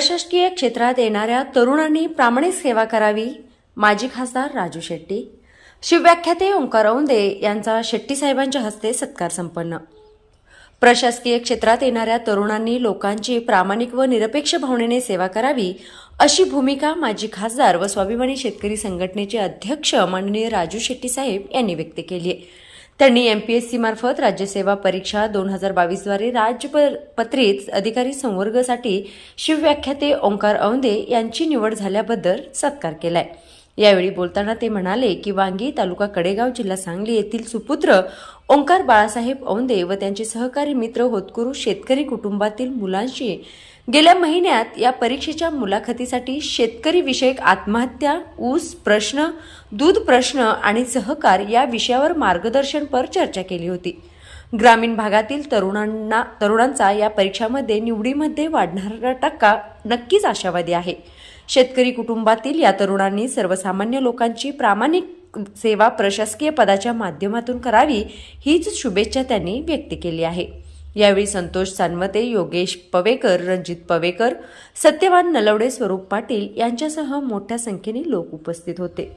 प्रशासकीय क्षेत्रात येणाऱ्या तरुणांनी प्रामाणिक सेवा करावी माजी खासदार राजू शेट्टी. शिवव्याख्याते ओंकार औंदे यांचा शेट्टी साहेबांच्या हस्ते सत्कार संपन्न. प्रशासकीय क्षेत्रात येणाऱ्या तरुणांनी लोकांची प्रामाणिक व निरपेक्ष भावनेने सेवा करावी अशी भूमिका माजी खासदार व स्वाभिमानी शेतकरी संघटनेचे अध्यक्ष माननीय राजू शेट्टी साहेब यांनी व्यक्त केली आहे. त्यांनी एमपीएससी मार्फत राज्यसेवा परीक्षा दोन हजार बावीसद्वारे राज्यपत्रित अधिकारी संवर्गासाठी शिवव्याख्याते ओंकार औंदे यांची निवड झाल्याबद्दल सत्कार केलाय. यावेळी बोलताना ते म्हणाले की वांगी तालुका कडेगाव जिल्हा सांगली येथील सुपुत्र ओंकार बाळासाहेब औंदे व त्यांचे सहकारी मित्र होतकुरू शेतकरी कुटुंबातील मुलांशी गेल्या महिन्यात या परीक्षेच्या मुलाखतीसाठी शेतकरी विषयक आत्महत्या ऊस प्रश्न दूध प्रश्न आणि सहकार या विषयावर मार्गदर्शनपर चर्चा केली होती. ग्रामीण भागातील तरुणांना तरुणांचा या परीक्षामध्ये निवडीमध्ये वाढणारा टक्का नक्कीच आशावादी आहे. शेतकरी कुटुंबातील या तरुणांनी सर्वसामान्य लोकांची प्रामाणिक सेवा प्रशासकीय पदाच्या माध्यमातून करावी हीच शुभेच्छा त्यांनी व्यक्त केली आहे. यावेळी संतोष सानवते योगेश पवेकर रणजित पवेकर सत्यवान नलवडे स्वरूप पाटील यांच्यासह मोठ्या संख्येने लोक उपस्थित होते.